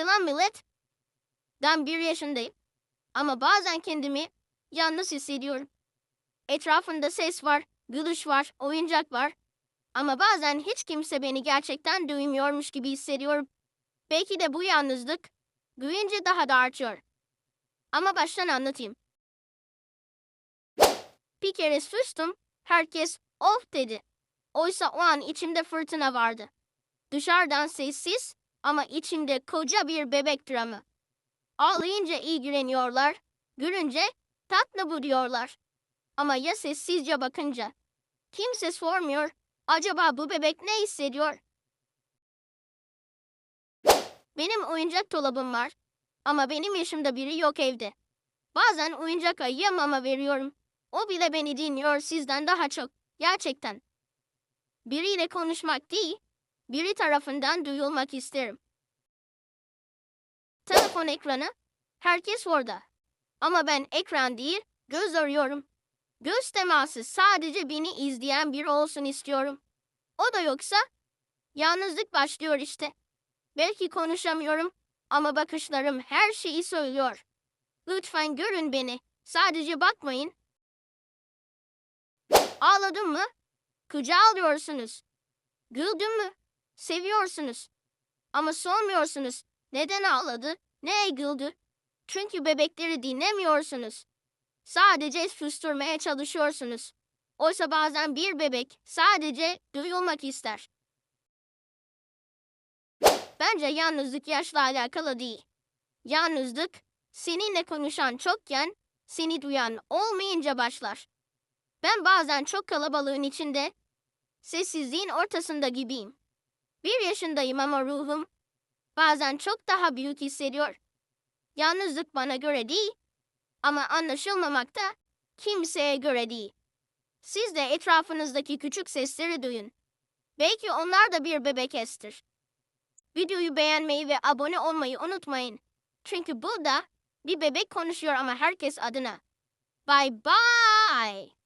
Selam millet. Ben bir yaşındayım. Ama bazen kendimi yalnız hissediyorum. Etrafımda ses var, gülüş var, oyuncak var. Ama bazen hiç kimse beni gerçekten duymuyormuş gibi hissediyorum. Belki de bu yalnızlık büyüyünce daha da artıyor. Ama baştan anlatayım. Bir kere sustum, herkes of dedi. Oysa o an içimde fırtına vardı. Dışarıdan sessiz ama içimde koca bir bebek dramı. Ağlayınca ilgileniyorlar, gülünce tatlı bu diyorlar. Ama ya sessizce bakınca? Kimse sormuyor, acaba bu bebek ne hissediyor? Benim oyuncak dolabım var ama benim yaşımda biri yok evde. Bazen oyuncak ayıya mama veriyorum. O bile beni dinliyor sizden daha çok. Gerçekten. Biriyle konuşmak değil, biri tarafından duyulmak isterim. Telefon ekranı, herkes orada. Ama ben ekran değil, göz arıyorum. Göz teması sadece beni izleyen biri olsun istiyorum. O da yoksa, yalnızlık başlıyor işte. Belki konuşamıyorum ama bakışlarım her şeyi söylüyor. Lütfen görün beni, sadece bakmayın. Ağladın mı? Kucağa alıyorsunuz. Güldün mü? Seviyorsunuz. Ama sormuyorsunuz. Neden ağladı? Neye güldü? Çünkü bebekleri dinlemiyorsunuz. Sadece susturmaya çalışıyorsunuz. Oysa bazen bir bebek sadece duyulmak ister. Bence yalnızlık yaşla alakalı değil. Yalnızlık seninle konuşan çokken seni duyan olmayınca başlar. Ben bazen çok kalabalığın içinde, sessizliğin ortasında gibiyim. Bir yaşındayım ama ruhum bazen çok daha büyük hissediyor. Yalnızlık bana göre değil ama anlaşılmamak da kimseye göre değil. Siz de etrafınızdaki küçük sesleri duyun. Belki onlar da bir bebek estir. Videoyu beğenmeyi ve abone olmayı unutmayın. Çünkü burada bir bebek konuşuyor ama herkes adına. Bye bye.